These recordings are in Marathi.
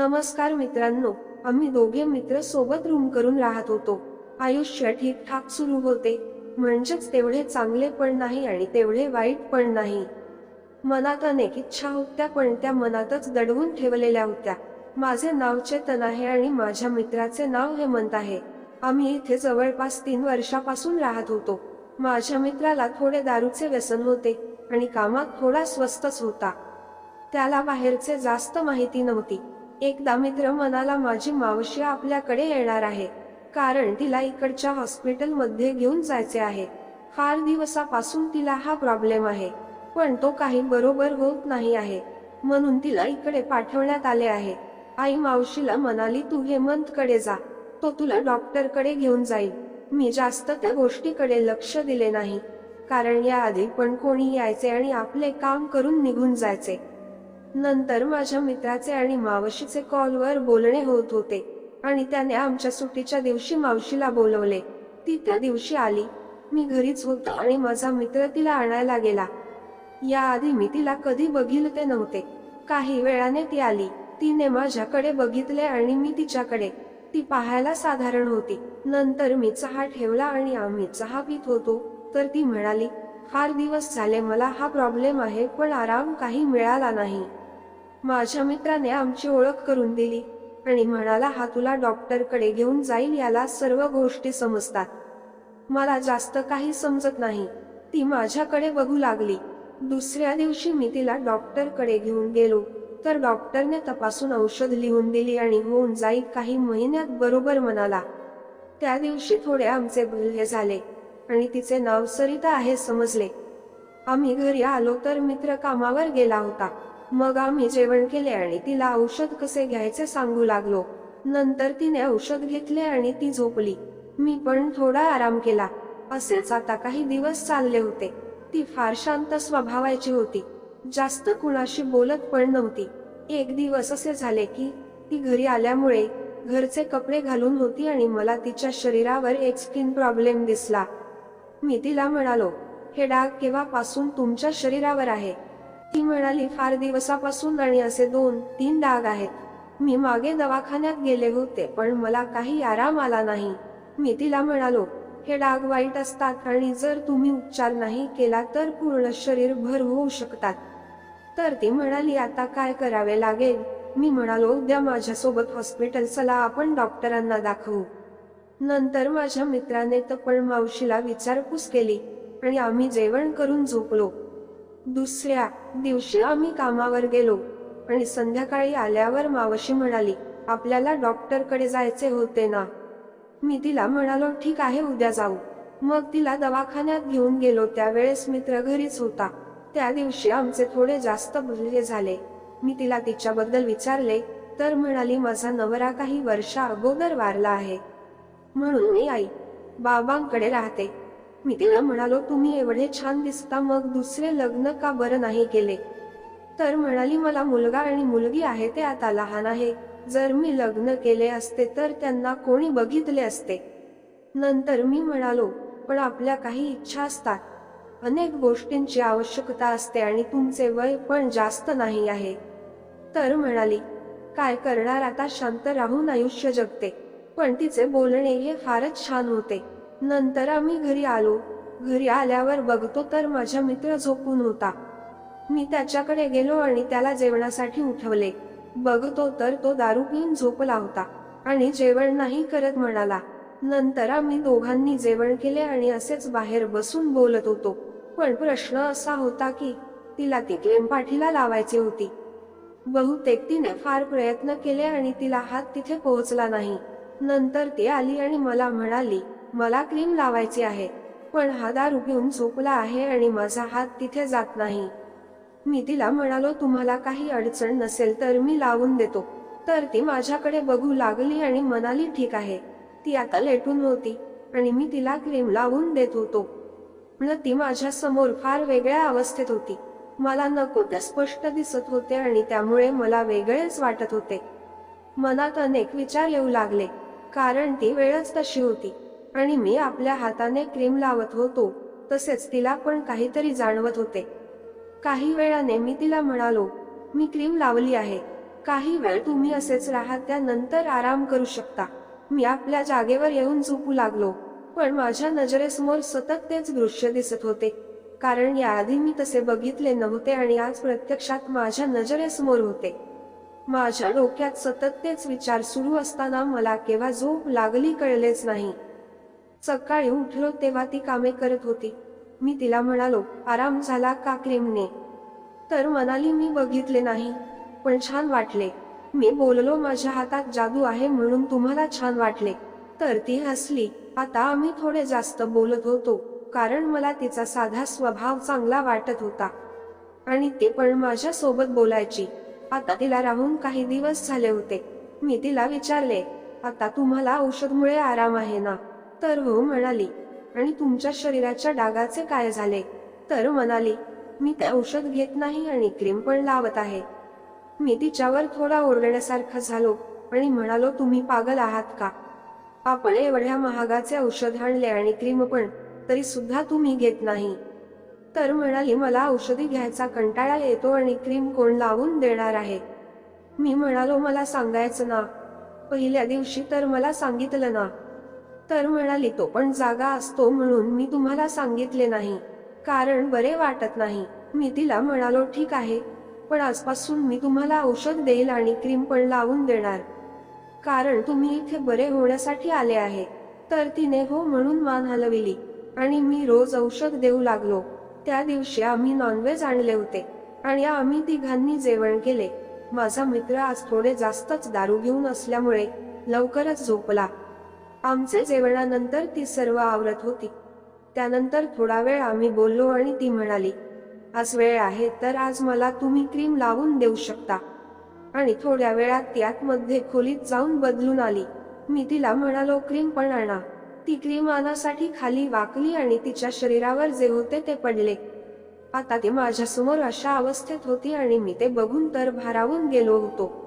नमस्कार मित्रांनो आम्ही दोघे मित्र सोबत रूम करून राहत होतो. आयुष्य ठीकठाक सुरू होते. म्हणजेच तेवढे चांगले पण नाही आणि तेवढे वाईट पण नाही. मनात अनेक इच्छा होत्या पण त्या मनातच दडवून ठेवलेल्या होत्या. माझे नाव चेतन आहे आणि माझ्या मित्राचे नाव हेमंत आहे. आम्ही इथे जवळपास तीन वर्षापासून राहत होतो. माझ्या मित्राला थोडे दारूचे व्यसन होते आणि कामात थोडा स्वस्तच होता. त्याला बाहेरचे जास्त माहिती नव्हती. एकदा मित्र म्हणाला माझी मावशी आपल्याकडे येणार आहे. कारण तिला इकडच्या हॉस्पिटलमध्ये घेऊन जायचे आहे. फार दिवसापासून तिला हा प्रॉब्लेम आहे. पण तो काही बरोबर होत नाही आहे. म्हणून तिला इकडे पाठवण्यात आले आहे. आई मावशीला म्हणाली तू हेमंतकडे जा. तो तुला डॉक्टरकडे घेऊन जाईल. मी जास्त त्या गोष्टीकडे लक्ष दिले नाही. कारण याआधी पण कोणी यायचे आणि आपले काम करून निघून जायचे. नंतर माझ्या मित्राचे आणि मावशीचे कॉलवर बोलणे होत होते. आणि त्याने आमच्या सुट्टीच्या दिवशी मावशीला बोलवले. ती त्या दिवशी आली. मी घरीच होतो आणि माझा मित्र तिला आणायला गेला. याआधी मी तिला कधी बघितले नव्हते. काही वेळाने ती आली. तिने माझ्याकडे बघितले आणि मी तिच्याकडे. ती पाहायला साधारण होती. नंतर मी चहा ठेवला आणि आम्ही चहा पित होतो. तर ती म्हणाली फार दिवस झाले मला हा प्रॉब्लेम आहे पण आराम काही मिळाला नाही. माझ्या मित्राने आमची ओळख करून दिली आणि म्हणाला हा तुला डॉक्टरकडे घेऊन जाईल याला सर्व गोष्टी समजतात. मला जास्त काही समजत नाही. ती माझ्याकडे बघू लागली. दुसऱ्या दिवशी मी तिला डॉक्टरकडे घेऊन गेलो. तर डॉक्टरने तपासून औषध लिहून दिली आणि होऊन जाईल काही महिन्यात बरोबर म्हणाला. त्या दिवशी थोडे आमचे बोलणे झाले आणि तिचे नाव सरिता आहे समजले. आम्ही घरी आलो तर मित्र कामावर गेला होता. मग आम्ही जेवण केले आणि तिला औषध कसे घ्यायचे सांगू लागलो. नंतर तिने औषध घेतले आणि ती झोपली. मी पण थोडा आराम केला. असेच आता काही दिवस चालले होते. ती फार शांत स्वभावायची होती. जास्त कुणाशी बोलत पण नव्हती. एक दिवस असे झाले की ती घरी आल्यामुळे घरचे कपडे घालून होती आणि मला तिच्या शरीरावर एक स्किन प्रॉब्लेम दिसला. मी तिला म्हणालो हे डाग केव्हापासून तुमच्या शरीरावर आहे? ती म्हणाली फार दिवसापासून आणि असे दोन तीन डाग आहेत. मी मागे दवाखान्यात गेले होते पण मला काही आराम आला नाही. मी तिला म्हणालो हे डाग वाईट असतात आणि जर तुम्ही उपचार नाही केला तर पूर्ण शरीर भर होऊ शकतात. तर ती म्हणाली आता काय करावे लागेल? मी म्हणालो उद्या माझ्यासोबत हॉस्पिटल चला आपण डॉक्टरांना दाखवू. नंतर माझ्या मित्राने पण मावशीला विचारपूस केली आणि आम्ही जेवण करून झोपलो. दुसऱ्या दिवशी आम्ही कामावर गेलो आणि संध्याकाळी आल्यावर मावशी म्हणाली आपल्याला डॉक्टरकडे जायचे होते ना. मी तिला म्हणालो ठीक आहे उद्या जाऊ. मग तिला दवाखान्यात घेऊन गेलो. त्यावेळेस मित्र घरीच होता. त्या दिवशी आमचे थोडे जास्त बोलले झाले. मी तिला तिच्याबद्दल विचारले तर म्हणाली माझा नवरा काही वर्षा अगोदर वारला आहे. म्हणून मी आई बाबांकडे राहते. मी तिला म्हणालो तुम्ही एवढे छान दिसता मग दुसरे लग्न का बरं नाही केले? तर म्हणाली मला मुलगा आणि मुलगी आहे ते आता लहान आहे. जर मी लग्न केले असते तर त्यांना कोणी बघितले असते? नंतर मी म्हणालो पण आपल्या काही इच्छा असतात. अनेक गोष्टींची आवश्यकता असते आणि तुमचे वय पण जास्त नाही आहे. तर म्हणाली काय करणार आता? शांत राहून आयुष्य जगते. पण तिचे बोलणे हे फारच छान होते. नंतर आम्ही घरी आलो. घरी आल्यावर बघतो तर माझा मित्र झोपून होता. मी त्याच्याकडे गेलो आणि त्याला जेवणासाठी उठवले. बघतो तर तो दारू पिऊन झोपला होता आणि जेवण नाही करत म्हणाला. नंतर आम्ही दोघांनी जेवण केले आणि असेच बाहेर बसून बोलत होतो. पण प्रश्न असा होता की तिला ती क्लेम पाठीला लावायची होती. बहुतेक तिने फार प्रयत्न केले आणि तिला हात तिथे पोहोचला नाही. नंतर ती आली आणि मला म्हणाली मला क्रीम लावायची आहे पण हा दारू घेऊन झोपला आहे आणि माझा हात तिथे जात नाही. मी तिला म्हणालो तुम्हाला काही अडचण नसेल तर मी लावून देतो. तर ती माझ्याकडे बघू लागली आणि म्हणाली ठीक आहे. ती आता लेटून होती आणि मी तिला क्रीम लावून देत होतो. पण ती माझ्यासमोर फार वेगळ्या अवस्थेत होती. मला नको त्या स्पष्ट दिसत होते आणि त्यामुळे मला वेगळेच वाटत होते. मनात अनेक विचार येऊ लागले कारण ती वेळच तशी होती. आणि मी आपल्या हाताने क्रीम लावत होतो तसेच तिला पण काहीतरी जाणवत होते. काही वेळाने मी तिला म्हणालो मी क्रीम लावली आहे. काही वेळ तुम्ही असेच राहा त्यानंतर आराम करू शकता. मी आपल्या जागेवर येऊन झोपू लागलो पण माझ्या नजरेसमोर सतत तेच दृश्य दिसत होते. कारण याआधी मी तसे बघितले नव्हते आणि आज प्रत्यक्षात माझ्या नजरेसमोर होते. माझ्या डोक्यात सतत तेच विचार सुरू असताना मला केव्हा झोप लागली कळलेच नाही. सकाळी उठलो तेव्हा ती कामे करत होती. मी तिला म्हणालो आराम झाला का क्रीमने? तर मनाली मी बघितले नाही पण छान वाटले. मी बोललो माझ्या हातात जादू आहे म्हणून तुम्हाला छान वाटले. तर ती हसली. आता आम्ही थोडे जास्त बोलत होतो कारण मला तिचा साधा स्वभाव चांगला वाटत होता. आणि ते पण माझ्या सोबत बोलायची. आता तिला राहून काही दिवस झाले होते. मी तिला विचारले आता तुम्हाला औषधमुळे आराम आहे ना? तर हो म्हणाली. आणि तुमच्या शरीराच्या डागाचे काय झाले? तर म्हणाली मी ते औषध घेत नाही आणि क्रीम पण लावत आहे. मी तिच्यावर थोडा ओरडण्यासारखा झालो आणि म्हणालो तुम्ही पागल आहात का? आपण एवढ्या महागाचे औषध आणले आणि क्रीम पण तरी सुद्धा तुम्ही घेत नाही. तर म्हणाली मला औषधी घ्यायचा कंटाळा येतो आणि क्रीम कोण लावून देणार आहे? मी म्हणालो मला सांगायचं ना. पहिल्या दिवशी तर मला सांगितलं ना. तर म्हणाली तो पण जागा असतो म्हणून मी तुम्हाला सांगितले नाही. कारण बरे वाटत नाही. मी तिला म्हणालो ठीक आहे पण आजपासून मी तुम्हाला औषध देईल आणि क्रीम पण लावून देणार. कारण तुम्ही इथे बरे होण्यासाठी आले आहे. तर तिने हो म्हणून मान हलविली आणि मी रोज औषध देऊ लागलो. त्या दिवशी आम्ही नॉनव्हेज आणले होते आणि आम्ही तिघांनी जेवण केले. माझा मित्र आज थोडे जास्तच दारू घेऊन असल्यामुळे लवकरच झोपला. आमचे जेवणानंतर ती सर्व आवरत होती. त्यानंतर थोडा वेळ आम्ही बोललो आणि ती म्हणाली आज वेळ आहे तर आज मला तुम्ही क्रीम लावून देऊ शकता. आणि थोड्या वेळात ती आतमध्ये खोलीत जाऊन बदलून आली. मी तिला म्हणालो क्रीम पण आणा. ती क्रीम आणासाठी खाली वाकली आणि तिच्या शरीरावर जे होते ते पडले. आता ती माझ्यासमोर अशा अवस्थेत होती आणि मी ते बघून तर भारावून गेलो होतो.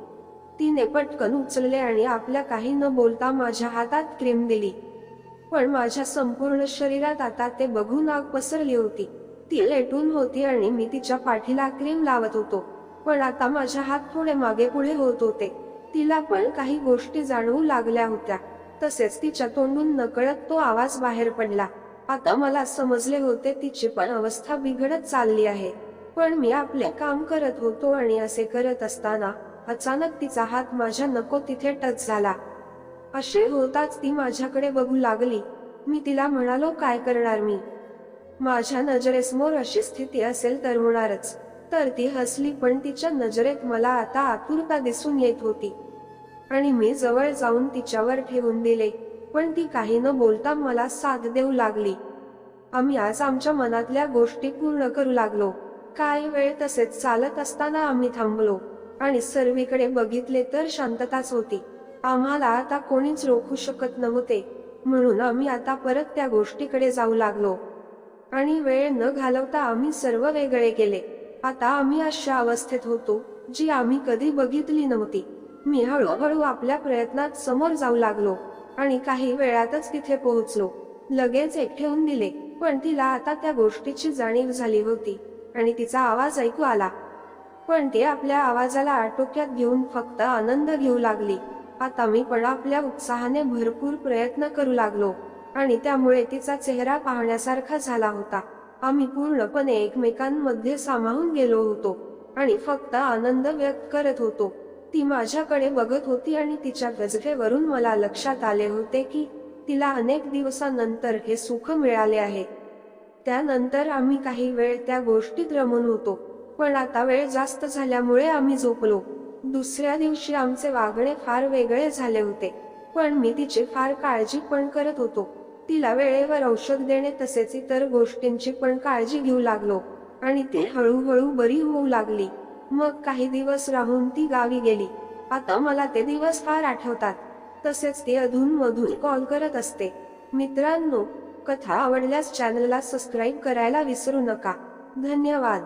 तिने पटकन उचलले आणि आपल्या काही न बोलता माझ्या हातात क्रीम दिली. पण माझ्या संपूर्ण शरीरात आता ते बघून आग पसरली होती. ती लेटून होती आणि मी तिच्या पाठीला क्रीम लावत होतो. पण आता माझ्या हात थोडे मागे पुढे होत होते. तिला पण काही गोष्टी जाणवू लागल्या होत्या. तसेच तिच्या तोंडून नकळत तो आवाज बाहेर पडला. आता मला समजले होते तिची पण अवस्था बिघडत चालली आहे. पण मी आपले काम करत होतो आणि असे करत असताना अचानक तिचा हात माझ्या नको तिथे टच झाला. असे होताच ती माझ्याकडे बघू लागली. मी तिला म्हणालो काय करणार मी? माझ्या नजरेसमोर अशी स्थिती असेल तर होणारच. तर ती हसली पण तिच्या नजरेत मला आता आतुरता दिसून येत होती. आणि मी जवळ जाऊन तिच्यावर ठेवून दिले पण ती काही न बोलता मला साथ देऊ लागली. आम्ही आज आमच्या मनातल्या गोष्टी पूर्ण करू लागलो. काही वेळ तसेच चालत असताना आम्ही थांबलो. आणि सर्वीकडे बघितले तर शांतताच होती. आम्हाला आता कोणीच रोखू शकत नव्हते. म्हणून आम्ही आता परत त्या गोष्टीकडे जाऊ लागलो. आणि वेळ न घालवता आम्ही सर्व वेगळे केले. आता आम्ही अशा अवस्थेत होतो जी आम्ही कधी बघितली नव्हती. मी हळूहळू आपल्या प्रयत्नात समोर जाऊ लागलो आणि काही वेळातच तिथे पोहोचलो. लगेच एक ठेवून दिले पण तिला आता त्या गोष्टीची जाणीव झाली होती आणि तिचा आवाज ऐकू आला. पण ती आपल्या आवाजाला आटोक्यात घेऊन फक्त आनंद घेऊ लागली. आता मी पण आपल्या उत्साहाने भरपूर प्रयत्न करू लागलो आणि त्यामुळे तिचा चेहरा पाहण्यासारखा झाला होता. आम्ही पूर्णपणे एकमेकांमध्ये सामावून गेलो होतो आणि फक्त आनंद व्यक्त करत होतो. ती माझ्याकडे बघत होती आणि तिच्या गजरेवरून मला लक्षात आले होते की तिला अनेक दिवसानंतर हे सुख मिळाले आहे. त्यानंतर आम्ही काही वेळ त्या गोष्टीत रमून होतो. पण आता वेळ जास्त झाल्यामुळे आम्ही झोपलो. दुसऱ्या दिवशी आमचे वागणे फार वेगळे झाले होते. पण मी तिची फार काळजी पण करत होतो. तिला वेळेवर औषध देणे तसेच इतर गोष्टींची पण काळजी घेऊ लागलो. आणि ती हळूहळू बरी होऊ लागली. मग काही दिवस राहून ती गावी गेली. आता मला ते दिवस फार आठवतात. तसेच ती अधून मधून कॉल करत असते. मित्रांनो कथा आवडल्यास चॅनलला सबस्क्राईब करायला विसरू नका. धन्यवाद.